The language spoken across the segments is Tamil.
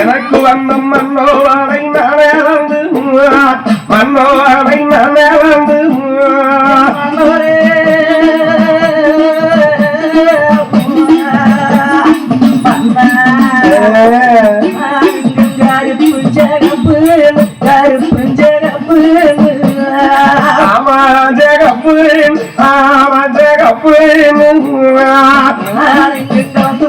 எனக்கு வந்த மன்னோவாடை நானே வந்து மன்னோவாடை நானே வந்து கருப்பு ஆமா ஜெகப்பு ஆமா ஜெகப்பு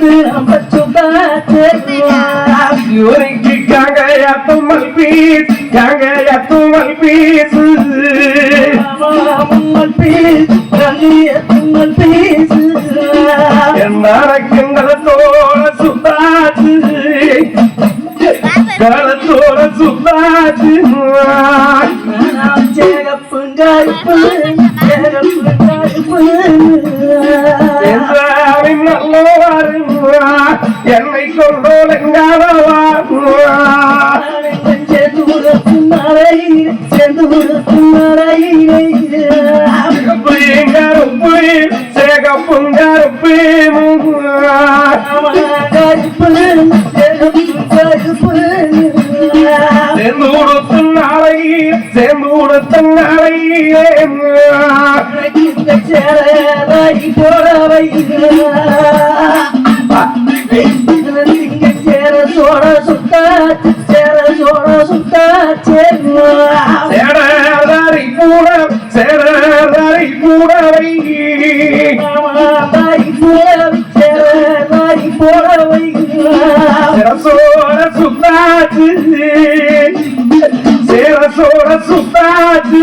அம்பச்சுக்கா கழுத்து அம்பச்சுக்கா யூரிக்கு காங்கைய தும்மல் பீஸ் காங்கைய தும்மல் பீஸ் மும்மல் பீஸ். கல்லிய தும்மல் பீஸ் என்னோட சுத்தாச்சு கலத்தோட சுத்தாச்சு. சேகப்பு கருப்பு சேகப்பு கருப்பு என்றாவின் நல்லவாறு என்னை கொண்டோலெங்காதவா கருப்பு கருப்பு சேர்ந்து கொடுத்த நாளை சேர்ந்து கொடுத்த நாளை சேராய் போறவை சுத்தாச்சு சேரசோட சுத்தாச்சு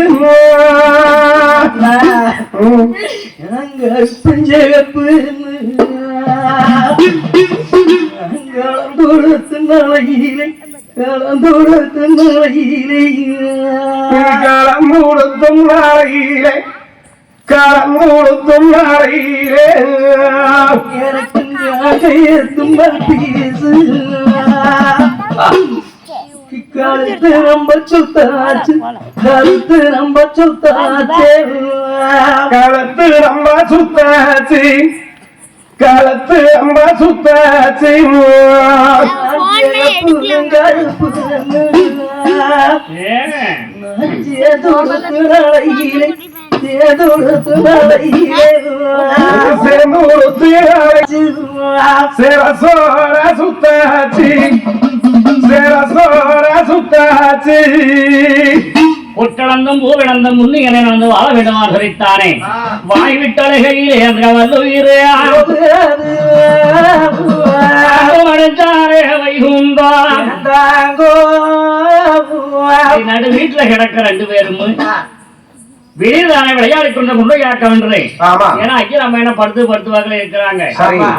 களம் கொடுத்தும் நாளையிலே களம் கொடுத்தும் நாளையிலே கழுத்து ரொம்ப சுத்தாச்சு கழுத்து ரொம்ப சுத்தாச்சு களத்து நம்ம சுத்தாச்சு களத்து நம்ம சுத்தாச்சு சேர்ந்து கொடுத்து சேரசோட சுத்தாச்சு பொற்களந்தும் பூவிழந்தும் முன்னி என நடந்து வாழ வேண்டுமாறு சொல்லித்தானே வாய் விட்டலைகளில் என்ற வல்லுயிரே நடு வீட்டுல கிடக்க ரெண்டு பேரும். வெளியில்தானே விளையாடி கொண்ட முன்னையாக்க வென்றே ஆமா. ஏன்னா ஐயா நம்ம என்ன படுத்து படுத்து வாக்கில இருக்கிறாங்க.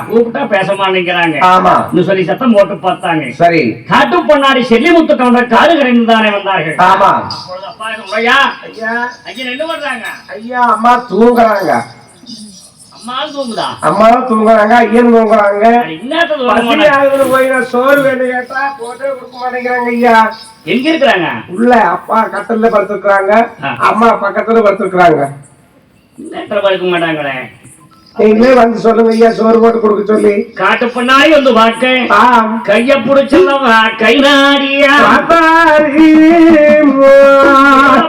கூப்பிட்டா பேச மாட்டேங்கிறாங்க. ஆமா. சொல்லி சத்தம் போட்டு பார்த்தாங்க. சரி. காட்டு பொன்னாடி செல்லிமுத்து கவுண்டர் காடு கரைந்து தானே வந்தார்கள். ஆமா. அப்பொழுது அப்பா ஐயா ஐயா ஐயா என்ன பண்றாங்க ஐயா அம்மா தூங்குறாங்க. அம்மாவும் தூங்குறாங்க ஐயன் தூங்குறாங்க. போய் நான் சோறு வேணும் கேட்டா போட்டே கொடுக்க மாட்டேங்கிறாங்க ஐயா. எங்க இருக்கிறாங்க? உள்ள அப்பா கட்டல்ல படுத்துருக்காங்க. அம்மா பக்கத்துல படுத்துருக்காங்க படுக்க மாட்டாங்களே? நீங்களே வந்து சொல்லுங்க ஐயா சோறு போட்டு கொடுக்க சொல்லி. காட்டு பொன்னாடி வந்து பார்க்க ஆம். கைய புடிச்சல்லவா கை நாடியா? பாப்பாரி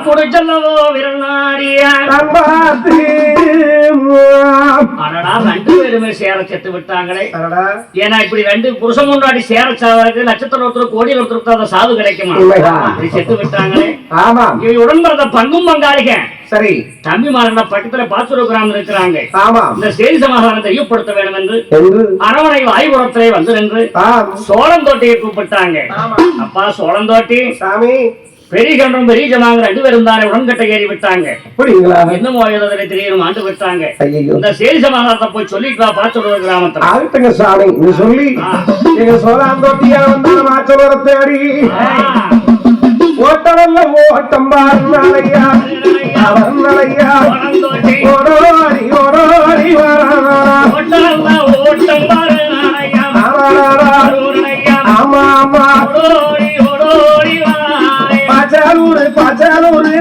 புடிச்சல்லவோ விரல் நாடியா? தம்பாத்தி அடடா ரெண்டு பேருமே சேர செத்து விட்டாங்களே. ஏன்னா இப்படி ரெண்டு புருஷன் முன்னாடி சேர சாவருக்கு லட்சத்துல ஒருத்தர் கோடியில் ஒருத்தருக்கு அந்த சாவு கிடைக்குமா? செத்து விட்டாங்களே. இவங்க உடன் பிறந்த பங்கும் பங்காளிக. சரி. தம்பி மார்கள பக்கத்துல பாத்துரு கிராமம் இருக்கிறாங்க. ஆமாம் இந்த செய்தி சமாதானத்தை ஈடுபடுத்த வேண்டும் என்று அரவணை வாய்புறத்திலே வந்து நின்று ஆம் சோளந்தோட்டியை கூப்பிட்டாங்க. அப்பா சோளந்தோட்டி. சாமி. பெரிய கண்டம் பெரிய ஜமாங்க ரெண்டு பேரும் தானே உடன்கட்டை ஏறி விட்டாங்க. இன்னும் எழுதுறதை தெரியும் ஆண்டு விட்டாங்க. இந்த சேரி சமாதானத்தை போய் சொல்லிட்டு பார்த்து கிராமத்துல. ஆகட்டுங்க சாமி. நீ சொல்லி. எங்க சோழாந்தோட்டியா வந்தா ஓட்டமல்ல ஓட்டம் பாருங்களையா அவர் நலையா வளர்ந்தோட்டி, ஓடோடி ஓடோடி ஆமா ஆமா. பச்சாலூரு பச்சாலூரு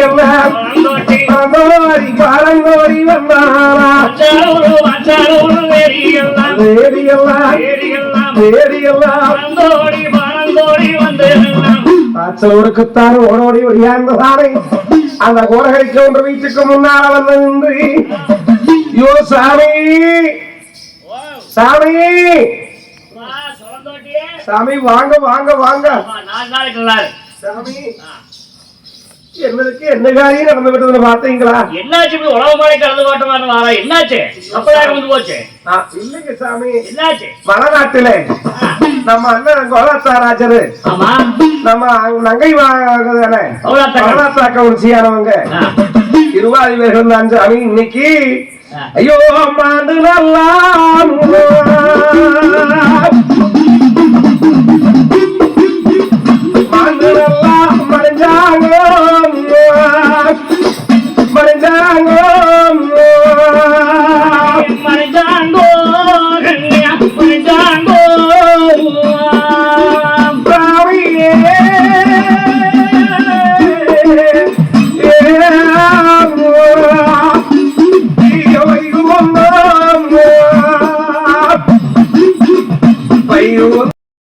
எல்லாம் வளர்ந்தோட்டி, பரந்தோடி பரங்கோடி வந்தானா வச்சாலூரு, வச்சாலூரு ஆச்சலூருக்குத்தான் ஓடோடி ஒடியாந்ததானே? அந்த கோரகரிக்கு ஒன்று வீட்டுக்கு முன்னால வந்து நின்று யோ சாமி! சாமி. சாமி வாங்க வாங்க வாங்க. சாமி என்னதுக்கு என்ன காரியம் நடந்து விட்டதுன்னு பார்த்தீங்களா? என்னாச்சு உழவு மழை கலந்து பாட்டு மாதிரி வாரா என்னாச்சு? அப்பதான் வந்து போச்சு. இல்லைங்க சாமி. என்னாச்சு? வடநாட்டிலே. நம்ம அண்ணன் கோலாத்தாராஜரு ஆமா நம்ம நங்கை தானே கோலாத்தா. கோலாத்தா கவுன்சியானவங்க ஆ. இருவாதி பேர்கள் தான் சாமி இன்னைக்கு. ஐயோ மாண்டு நல்லா மாண்டு நல்லா மறைஞ்சாங்க